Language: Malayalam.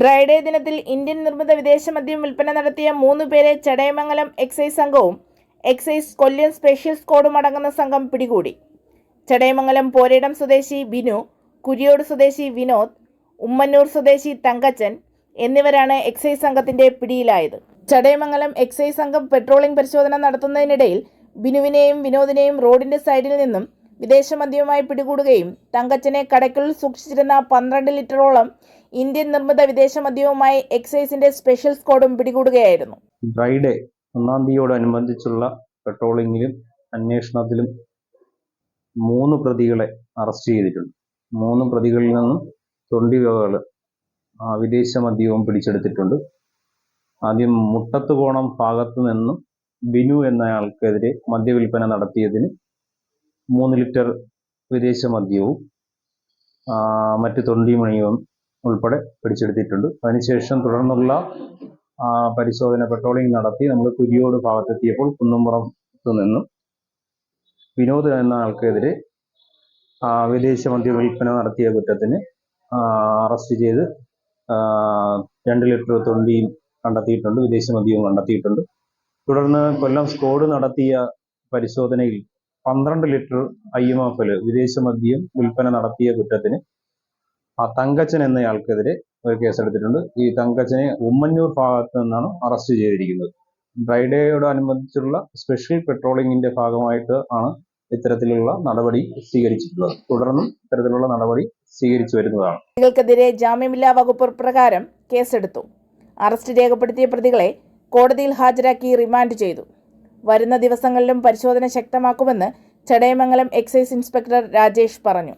ഡ്രൈഡേ ദിനത്തിൽ ഇന്ത്യൻ നിർമ്മിത വിദേശ മദ്യം വിൽപ്പന നടത്തിയ മൂന്ന് പേരെ ചടയമംഗലം എക്സൈസ് സംഘവും എക്സൈസ് കൊല്ലം സ്പെഷ്യൽ സ്ക്വാഡും അടങ്ങുന്ന സംഘം പിടികൂടി. ചടയമംഗലം പോരേടം സ്വദേശി ബിനു കുരിയോട് സ്വദേശി വിനോദ് ഉമ്മന്നൂർ സ്വദേശി തങ്കച്ചൻ എന്നിവരാണ് എക്സൈസ് സംഘത്തിന്റെ പിടിയിലായത്. ചടയമംഗലം എക്സൈസ് സംഘം പെട്രോളിംഗ് പരിശോധന നടത്തുന്നതിനിടയിൽ ബിനുവിനെയും വിനോദിനെയും റോഡിന്റെ സൈഡിൽ നിന്നും വിദേശ മദ്യവുമായി പിടികൂടുകയും തങ്കച്ചനെ കടയ്ക്കുള്ളിൽ സൂക്ഷിച്ചിരുന്ന പന്ത്രണ്ട് ലിറ്ററോളം ഇന്ത്യൻ നിർമ്മിത വിദേശമദ്യവുമായി എക്സൈസിന്റെ സ്പെഷ്യൽ സ്ക്വാഡും പിടികൂടുകയായിരുന്നു. ഫ്രൈഡേ ഒന്നാം തീയതിയോടനുബന്ധിച്ചുള്ള പെട്രോളിങ്ങിലും അന്വേഷണത്തിലും മൂന്ന് പ്രതികളെ അറസ്റ്റ് ചെയ്തിട്ടുണ്ട്. മൂന്ന് പ്രതികളിൽ നിന്നും തൊണ്ടി വകകൾ വിദേശ മദ്യവും പിടിച്ചെടുത്തിട്ടുണ്ട്. ആദ്യം മുട്ടത്തുകോണം ഭാഗത്തു നിന്നും ബിനു എന്നയാൾക്കെതിരെ മദ്യവിൽപ്പന നടത്തിയതിന് മൂന്ന് ലിറ്റർ വിദേശ മദ്യവും മറ്റ് തൊണ്ടിമണിയും ഉൾപ്പെടെ പിടിച്ചെടുത്തിട്ടുണ്ട്. അതിനുശേഷം തുടർന്നുള്ള പരിശോധന പെട്രോളിംഗ് നടത്തി നമ്മൾ കുരിയോട് ഭാഗത്തെത്തിയപ്പോൾ കുന്നുംപുറത്ത് നിന്നും വിനോദ് എന്ന ആൾക്കെതിരെ വിദേശ മദ്യ വിൽപ്പന നടത്തിയ കുറ്റത്തിന് അറസ്റ്റ് ചെയ്ത് രണ്ട് ലിറ്റർ തൊണ്ടിയും കണ്ടെത്തിയിട്ടുണ്ട് വിദേശ മദ്യവും കണ്ടെത്തിയിട്ടുണ്ട്. തുടർന്ന് കൊല്ലം സ്ക്വാഡ് നടത്തിയ പരിശോധനയിൽ പന്ത്രണ്ട് litre I M F L വിദേശ മദ്യം വിൽപ്പന നടത്തിയ കുറ്റത്തിന് ആ തങ്കച്ചൻ എന്നയാൾക്കെതിരെ ഒരു കേസെടുത്തിട്ടുണ്ട്. ഈ തങ്കച്ചനെ ഉമ്മന്നൂർ ഭാഗത്ത് നിന്നാണ് അറസ്റ്റ് ചെയ്തിരിക്കുന്നത്. ഡ്രൈഡേയോടനുബന്ധിച്ചുള്ള സ്പെഷ്യൽ പെട്രോളിങ്ങിന്റെ ഭാഗമായിട്ട് ആണ് ഇത്തരത്തിലുള്ള നടപടി സ്വീകരിച്ചിട്ടുള്ളത്. തുടർന്നും ഇത്തരത്തിലുള്ള നടപടി സ്വീകരിച്ചു വരുന്നതാണ്. പ്രതികൾക്കെതിരെ ജാമ്യമില്ലാ വകുപ്പ് പ്രകാരം കേസെടുത്തു. അറസ്റ്റ് രേഖപ്പെടുത്തിയ പ്രതികളെ കോടതിയിൽ ഹാജരാക്കി റിമാൻഡ് ചെയ്തു. വരുന്ന ദിവസങ്ങളിലും പരിശോധന ശക്തമാക്കുമെന്ന് ചടയമംഗലം എക്സൈസ് ഇൻസ്പെക്ടർ രാജേഷ് പറഞ്ഞു